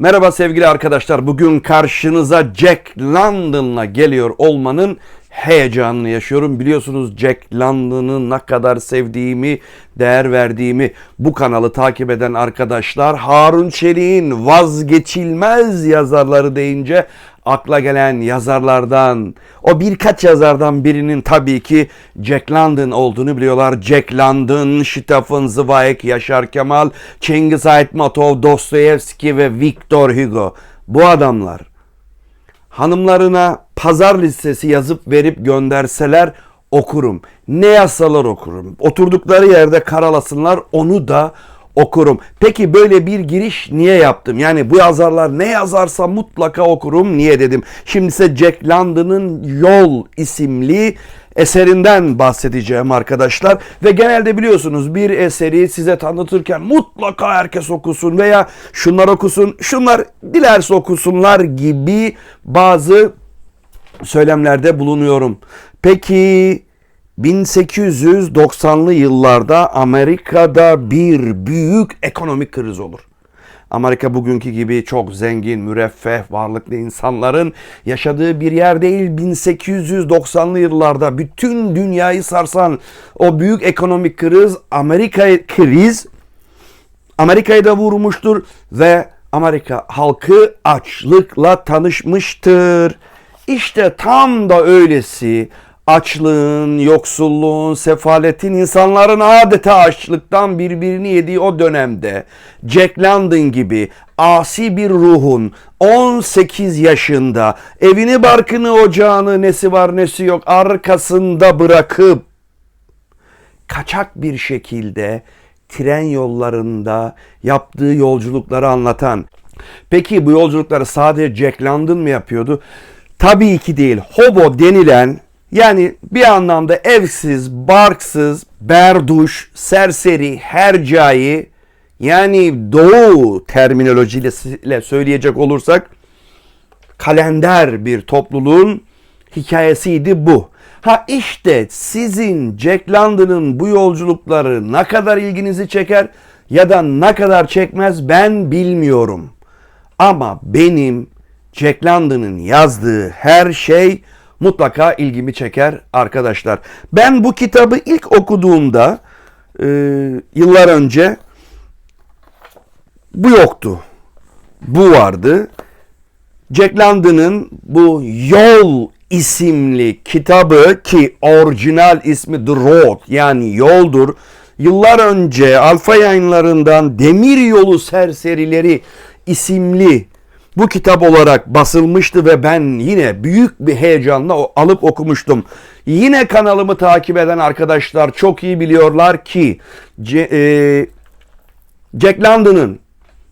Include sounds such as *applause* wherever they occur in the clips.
Merhaba sevgili arkadaşlar. Bugün karşınıza Jack London'la geliyor olmanın heyecanını yaşıyorum. Biliyorsunuz Jack London'ı ne kadar sevdiğimi, değer verdiğimi bu kanalı takip eden arkadaşlar Harun Çelik'in vazgeçilmez yazarları deyince akla gelen yazarlardan o birkaç yazardan birinin tabii ki Jack London olduğunu biliyorlar. Jack London, Stephen Zweig, Yaşar Kemal, Cengiz Aytmatov, Dostoyevski ve Victor Hugo. Bu adamlar hanımlarına pazar listesi yazıp verip gönderseler okurum. Ne yazsalar okurum. Oturdukları yerde karalasınlar onu da okurum. Peki böyle bir giriş niye yaptım? Yani bu yazarlar ne yazarsa mutlaka okurum. Niye dedim? Şimdi ise Jack London'ın Yol isimli eserinden bahsedeceğim arkadaşlar. Ve genelde biliyorsunuz bir eseri size tanıtırken mutlaka herkes okusun veya şunlar okusun, şunlar dilerse okusunlar gibi bazı söylemlerde bulunuyorum. Peki 1890'lı yıllarda Amerika'da bir büyük ekonomik kriz olur. Amerika bugünkü gibi çok zengin, müreffeh, varlıklı insanların yaşadığı bir yer değil. 1890'lı yıllarda bütün dünyayı sarsan o büyük ekonomik kriz, Amerika kriz Amerika'yı da vurmuştur ve Amerika halkı açlıkla tanışmıştır. İşte tam da öylesi açlığın, yoksulluğun, sefaletin insanların adeta açlıktan birbirini yediği o dönemde Jack London gibi asi bir ruhun 18 yaşında evini barkını ocağını nesi var nesi yok arkasında bırakıp kaçak bir şekilde tren yollarında yaptığı yolculukları anlatan. Peki bu yolculukları sadece Jack London mı yapıyordu? Tabii ki değil. Hobo denilen yani bir anlamda evsiz, barksız, berduş, serseri, hercai yani doğu terminolojisiyle söyleyecek olursak kalender bir topluluğun hikayesiydi bu. Ha işte sizin Jack London'ın bu yolculukları ne kadar ilginizi çeker ya da ne kadar çekmez ben bilmiyorum. Ama benim Jack London'ın yazdığı her şey mutlaka ilgimi çeker arkadaşlar. Ben bu kitabı ilk okuduğumda e, yıllar önce bu yoktu. Bu vardı. Jack London'ın bu Yol isimli kitabı ki orijinal ismi The Road yani yoldur. Yıllar önce Alfa yayınlarından Demir Yolu Serserileri isimli bu kitap olarak basılmıştı ve ben yine büyük bir heyecanla alıp okumuştum. Yine kanalımı takip eden arkadaşlar çok iyi biliyorlar ki e, Jack London'ın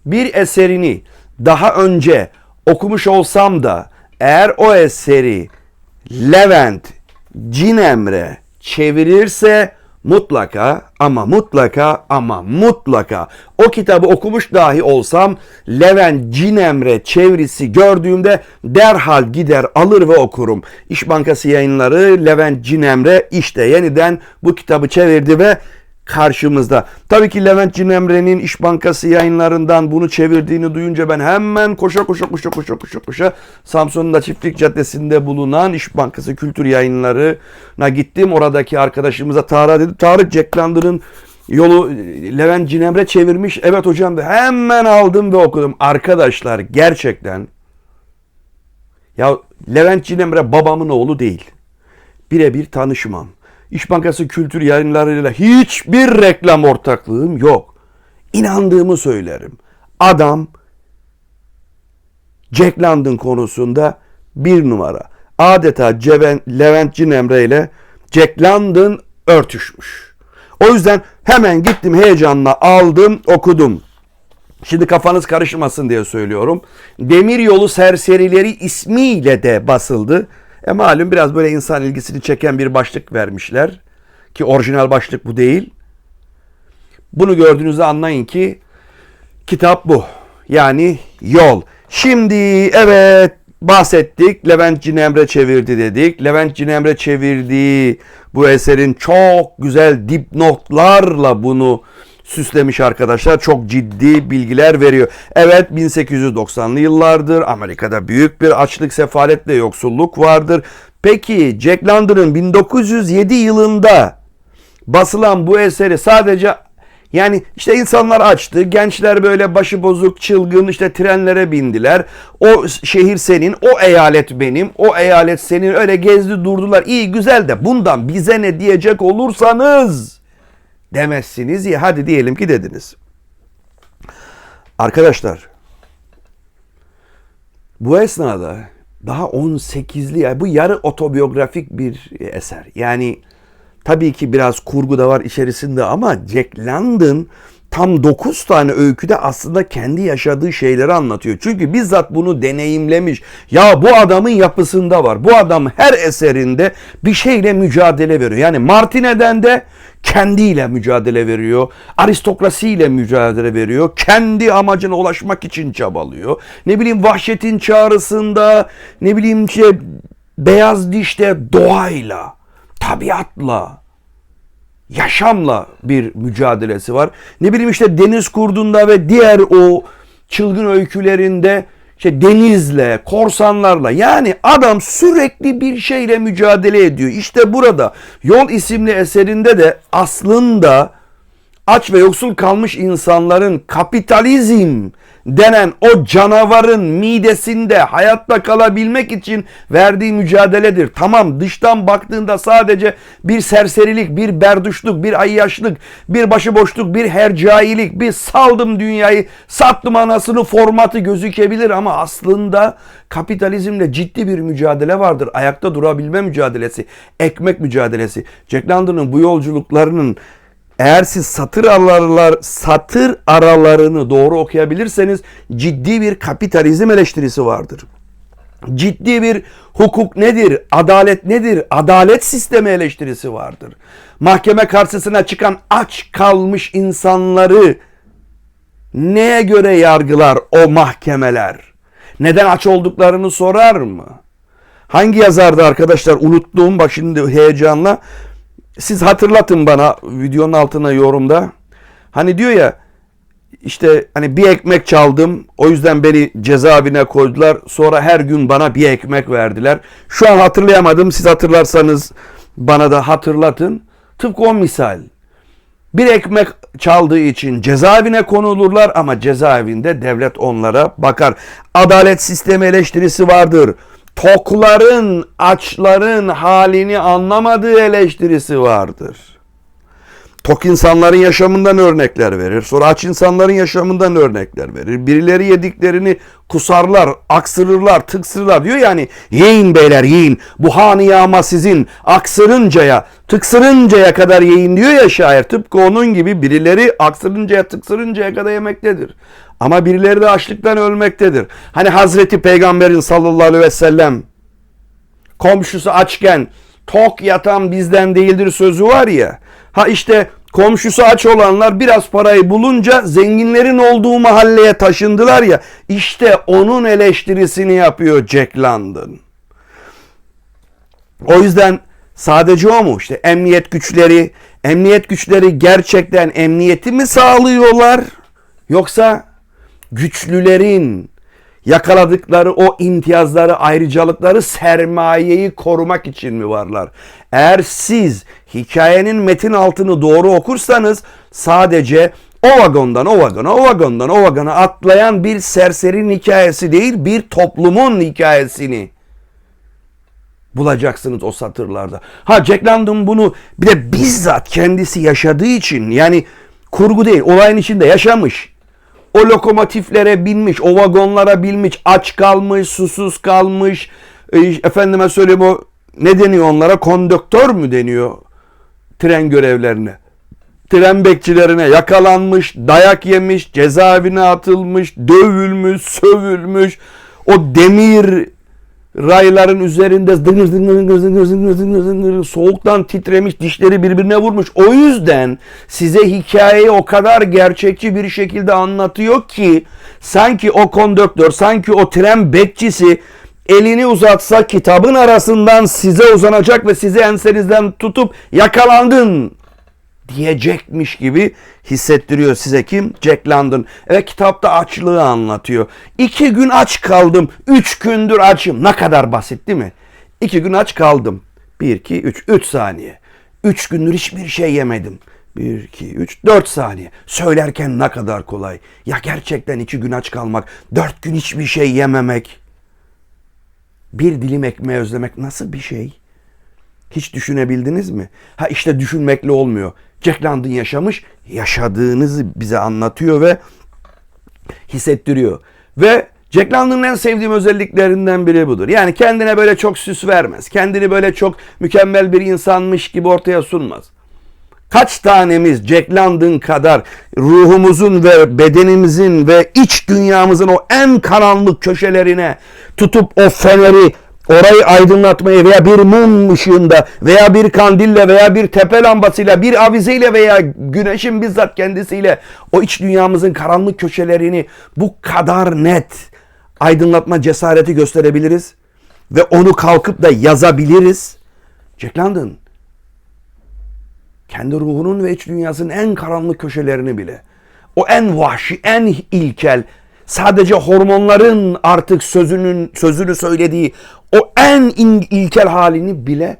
bir eserini daha önce okumuş olsam da eğer o eseri Levent Cinemre çevirirse mutlaka ama mutlaka ama mutlaka o kitabı okumuş dahi olsam Levent Cinemre çevirisi gördüğümde derhal gider alır ve okurum. İş Bankası yayınları Levent Cinemre işte yeniden bu kitabı çevirdi ve karşımızda. Tabii ki Levent Cinemre'nin İş Bankası yayınlarından bunu çevirdiğini duyunca ben hemen koşa koşa koşa koşa koşa koşa Samsun'un da Çiftlik Caddesi'nde bulunan İş Bankası Kültür Yayınları'na gittim. Oradaki arkadaşımıza Tarık dedi. Tarık Jack London'ın yolu Levent Cinemre çevirmiş. Evet hocam da hemen aldım ve okudum. Arkadaşlar gerçekten ya Levent Cinemre babamın oğlu değil. Birebir tanışmam. İş Bankası kültür yayınlarıyla hiçbir reklam ortaklığım yok. İnandığımı söylerim. Adam Jack London konusunda bir numara. Adeta Ceven, Levent Cinemre ile Jack London örtüşmüş. O yüzden hemen gittim heyecanla aldım okudum. Şimdi kafanız karışmasın diye söylüyorum. Demir Yolu Serserileri ismiyle de basıldı. E malum biraz böyle insan ilgisini çeken bir başlık vermişler. Ki orijinal başlık bu değil. Bunu gördüğünüzde anlayın ki kitap bu. Yani yol. Şimdi evet bahsettik. Levent Cinemre çevirdi dedik. Levent Cinemre çevirdiği bu eserin çok güzel dipnotlarla bunu süslemiş arkadaşlar. Çok ciddi bilgiler veriyor. Evet 1890'lı yıllardır Amerika'da büyük bir açlık, sefalet ve yoksulluk vardır. Peki Jack London'ın 1907 yılında basılan bu eseri sadece yani işte insanlar açtı. Gençler böyle başıbozuk, çılgın işte trenlere bindiler. O şehir senin, o eyalet benim, o eyalet senin. Öyle gezdi durdular. İyi güzel de bundan bize ne diyecek olursanız demezsiniz ya. Hadi diyelim ki dediniz. Arkadaşlar bu esnada daha 18'li ya bu yarı otobiyografik bir eser. Yani tabii ki biraz kurgu da var içerisinde ama Jack London tam 9 tane öyküde aslında kendi yaşadığı şeyleri anlatıyor. Çünkü bizzat bunu deneyimlemiş. Ya bu adamın yapısında var. Bu adam her eserinde bir şeyle mücadele veriyor. Yani Martine'den de kendiyle mücadele veriyor. Aristokrasiyle mücadele veriyor. Kendi amacına ulaşmak için çabalıyor. Ne bileyim vahşetin çağrısında ne bileyim şey beyaz dişte doğayla, tabiatla, yaşamla bir mücadelesi var. Ne bileyim işte deniz kurdunda ve diğer o çılgın öykülerinde işte denizle, korsanlarla yani adam sürekli bir şeyle mücadele ediyor. İşte burada Yol isimli eserinde de aslında aç ve yoksul kalmış insanların kapitalizm denen o canavarın midesinde hayatta kalabilmek için verdiği mücadeledir. Tamam dıştan baktığında sadece bir serserilik, bir berduşluk, bir ayyaşlık, bir başıboşluk, bir hercailik, bir saldım dünyayı, sattım anasını formatı gözükebilir ama aslında kapitalizmle ciddi bir mücadele vardır. Ayakta durabilme mücadelesi, ekmek mücadelesi. Jack London'ın bu yolculuklarının eğer siz satır aralar satır aralarını doğru okuyabilirseniz ciddi bir kapitalizm eleştirisi vardır. Ciddi bir hukuk nedir? Adalet nedir? Adalet sistemi eleştirisi vardır. Mahkeme karşısına çıkan aç kalmış insanları neye göre yargılar o mahkemeler? Neden aç olduklarını sorar mı? Hangi yazardı arkadaşlar? Unuttuğum bak şimdi heyecanla siz hatırlatın bana videonun altına yorumda. Hani diyor ya işte hani bir ekmek çaldım o yüzden beni cezaevine koydular. Sonra her gün bana bir ekmek verdiler. Şu an hatırlayamadım. Siz hatırlarsanız bana da hatırlatın. Tıpkı o misal. Bir ekmek çaldığı için cezaevine konulurlar ama cezaevinde devlet onlara bakar. Adalet sistemi eleştirisi vardır tokların, açların halini anlamadığı eleştirisi vardır. Tok insanların yaşamından örnekler verir. Sonra aç insanların yaşamından örnekler verir. Birileri yediklerini kusarlar, aksırırlar, tıksırırlar. Diyor yani yiyin beyler yiyin. Bu hanı yağma sizin. Aksırıncaya, tıksırıncaya kadar yiyin diyor ya şair. Tıpkı onun gibi birileri aksırıncaya, tıksırıncaya kadar yemektedir. Ama birileri de açlıktan ölmektedir. Hani Hazreti Peygamberin sallallahu aleyhi ve sellem komşusu açken tok yatan bizden değildir sözü var ya. Ha işte komşusu aç olanlar biraz parayı bulunca zenginlerin olduğu mahalleye taşındılar ya. İşte onun eleştirisini yapıyor Jack London. O yüzden sadece o mu? İşte emniyet güçleri, emniyet güçleri gerçekten emniyeti mi sağlıyorlar? Yoksa güçlülerin yakaladıkları o imtiyazları, ayrıcalıkları, sermayeyi korumak için mi varlar? Eğer siz hikayenin metin altını doğru okursanız sadece o vagondan o vagona, o vagondan o vagona atlayan bir serserinin hikayesi değil, bir toplumun hikayesini bulacaksınız o satırlarda. Ha Jack London bunu bir de bizzat kendisi yaşadığı için yani kurgu değil, olayın içinde yaşamış o lokomotiflere binmiş, o vagonlara binmiş, aç kalmış, susuz kalmış. E, efendime söyleyeyim o ne deniyor onlara? Konduktör mü deniyor tren görevlerine? Tren bekçilerine yakalanmış, dayak yemiş, cezaevine atılmış, dövülmüş, sövülmüş. O demir rayların üzerinde zıngır zıngır zıngır zıngır zıngır zıngır zıngır soğuktan titremiş dişleri birbirine vurmuş. O yüzden size hikayeyi o kadar gerçekçi bir şekilde anlatıyor ki sanki o konduktör, sanki o tren bekçisi elini uzatsa kitabın arasından size uzanacak ve sizi ensenizden tutup yakalandın diyecekmiş gibi hissettiriyor size kim? Jack London. Evet kitapta açlığı anlatıyor. İki gün aç kaldım. Üç gündür açım. Ne kadar basit değil mi? İki gün aç kaldım. Bir, iki, üç. Üç saniye. Üç gündür hiçbir şey yemedim. Bir, iki, üç, dört saniye. Söylerken ne kadar kolay. Ya gerçekten iki gün aç kalmak, dört gün hiçbir şey yememek, bir dilim ekmeği özlemek nasıl bir şey? Hiç düşünebildiniz mi? Ha işte düşünmekle olmuyor. Jack London yaşamış, yaşadığınızı bize anlatıyor ve hissettiriyor. Ve Jack London'ın en sevdiğim özelliklerinden biri budur. Yani kendine böyle çok süs vermez. Kendini böyle çok mükemmel bir insanmış gibi ortaya sunmaz. Kaç tanemiz Jack London kadar ruhumuzun ve bedenimizin ve iç dünyamızın o en karanlık köşelerine tutup o feneri orayı aydınlatmayı veya bir mum ışığında veya bir kandille veya bir tepe lambasıyla bir avizeyle veya güneşin bizzat kendisiyle o iç dünyamızın karanlık köşelerini bu kadar net aydınlatma cesareti gösterebiliriz ve onu kalkıp da yazabiliriz. Jack London kendi ruhunun ve iç dünyasının en karanlık köşelerini bile o en vahşi, en ilkel, sadece hormonların artık sözünün sözünü söylediği o en in- ilkel halini bile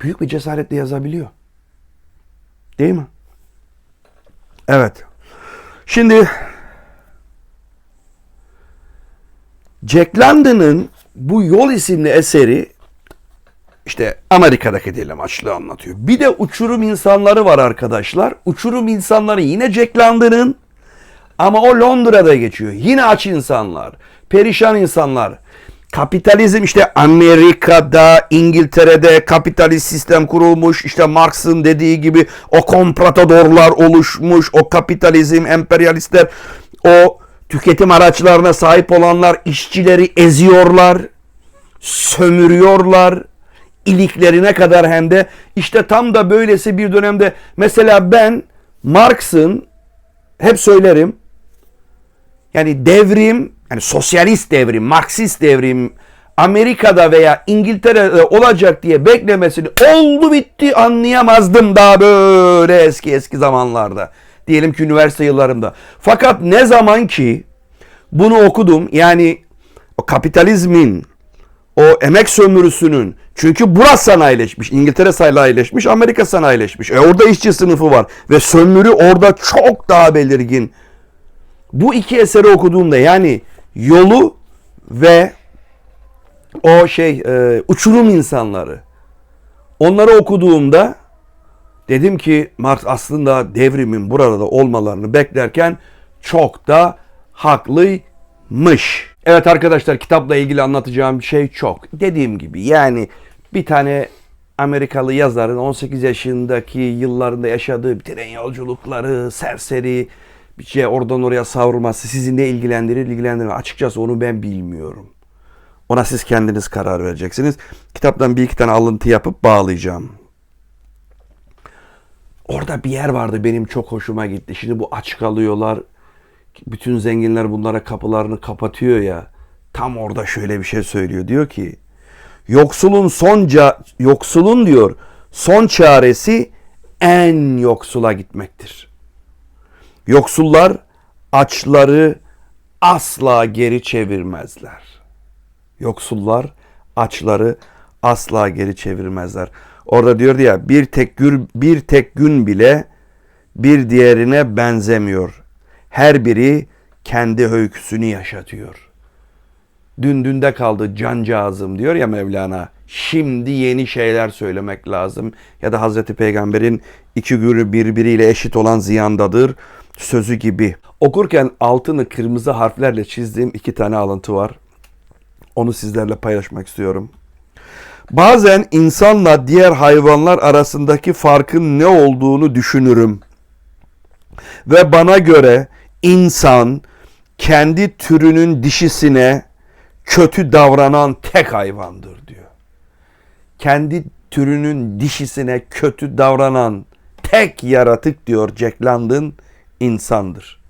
büyük bir cesaretle yazabiliyor. Değil mi? Evet. Şimdi Jack London'ın bu Yol isimli eseri işte Amerika'daki diyelim açlığı anlatıyor. Bir de uçurum insanları var arkadaşlar. Uçurum insanları yine Jack London'ın ama o Londra'da geçiyor. Yine aç insanlar, perişan insanlar. Kapitalizm işte Amerika'da, İngiltere'de kapitalist sistem kurulmuş. İşte Marx'ın dediği gibi o kompradorlar oluşmuş. O kapitalizm, emperyalistler, o tüketim araçlarına sahip olanlar işçileri eziyorlar, sömürüyorlar iliklerine kadar hem de işte tam da böylesi bir dönemde mesela ben Marx'ın hep söylerim yani devrim yani sosyalist devrim, Marksist devrim Amerika'da veya İngiltere'de olacak diye beklemesini oldu bitti anlayamazdım daha böyle eski eski zamanlarda. Diyelim ki üniversite yıllarımda. Fakat ne zaman ki bunu okudum yani o kapitalizmin o emek sömürüsünün çünkü burası sanayileşmiş. İngiltere sanayileşmiş, Amerika sanayileşmiş. E orada işçi sınıfı var ve sömürü orada çok daha belirgin. Bu iki eseri okuduğumda yani yolu ve o şey e, uçurum insanları onları okuduğumda dedim ki Marx aslında devrimin burada olmalarını beklerken çok da haklıymış. Evet arkadaşlar kitapla ilgili anlatacağım şey çok. Dediğim gibi yani bir tane Amerikalı yazarın 18 yaşındaki yıllarında yaşadığı tren yolculukları, serseri bir şey oradan oraya savrulması sizi ne ilgilendirir ilgilendirmez. Açıkçası onu ben bilmiyorum. Ona siz kendiniz karar vereceksiniz. Kitaptan bir iki tane alıntı yapıp bağlayacağım. Orada bir yer vardı benim çok hoşuma gitti. Şimdi bu aç kalıyorlar. Bütün zenginler bunlara kapılarını kapatıyor ya. Tam orada şöyle bir şey söylüyor. Diyor ki yoksulun sonca yoksulun diyor son çaresi en yoksula gitmektir. Yoksullar açları asla geri çevirmezler. Yoksullar açları asla geri çevirmezler. Orada diyordu ya bir tek gün bir tek gün bile bir diğerine benzemiyor. Her biri kendi öyküsünü yaşatıyor. Dün dünde kaldı cancağızım diyor ya Mevlana. Şimdi yeni şeyler söylemek lazım. Ya da Hazreti Peygamber'in iki günü birbiriyle eşit olan ziyandadır sözü gibi. Okurken altını kırmızı harflerle çizdiğim iki tane alıntı var. Onu sizlerle paylaşmak istiyorum. Bazen insanla diğer hayvanlar arasındaki farkın ne olduğunu düşünürüm. Ve bana göre insan kendi türünün dişisine kötü davranan tek hayvandır diyor. Kendi türünün dişisine kötü davranan tek yaratık diyor Jack London insandır.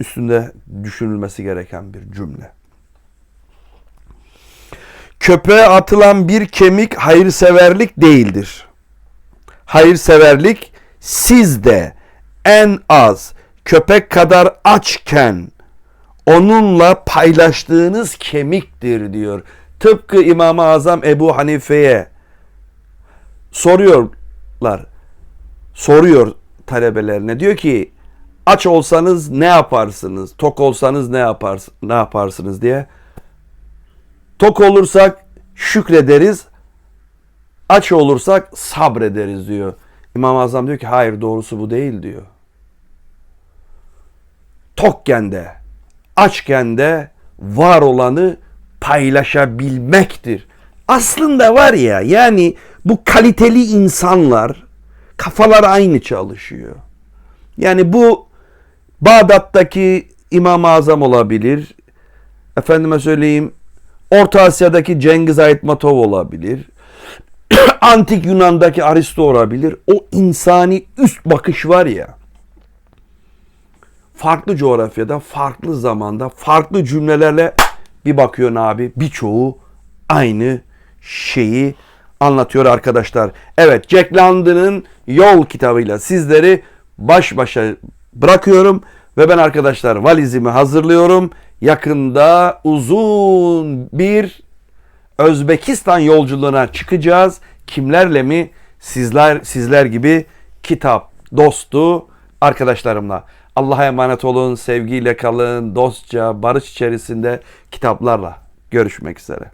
Üstünde düşünülmesi gereken bir cümle. Köpeğe atılan bir kemik hayırseverlik değildir. hayırseverlik sizde en az köpek kadar açken onunla paylaştığınız kemiktir diyor. Tıpkı İmam-ı Azam Ebu Hanife'ye soruyorlar. Soruyor talebelerine. Diyor ki aç olsanız ne yaparsınız? Tok olsanız ne yapars ne yaparsınız diye. Tok olursak şükrederiz. Aç olursak sabrederiz diyor. İmam-ı Azam diyor ki hayır doğrusu bu değil diyor. Tokken de, açken de var olanı paylaşabilmektir. Aslında var ya yani bu kaliteli insanlar kafalar aynı çalışıyor. Yani bu Bağdat'taki İmam-ı Azam olabilir. Efendime söyleyeyim Orta Asya'daki Cengiz Aytmatov olabilir. *clears throat* Antik Yunan'daki Aristo olabilir. O insani üst bakış var ya. Farklı coğrafyada, farklı zamanda, farklı cümlelerle bir bakıyorsun abi birçoğu aynı şeyi anlatıyor arkadaşlar. Evet Jack London'ın Yol kitabıyla sizleri baş başa bırakıyorum ve ben arkadaşlar valizimi hazırlıyorum. Yakında uzun bir Özbekistan yolculuğuna çıkacağız. Kimlerle mi? Sizler sizler gibi kitap dostu arkadaşlarımla. Allah'a emanet olun, sevgiyle kalın, dostça, barış içerisinde kitaplarla görüşmek üzere.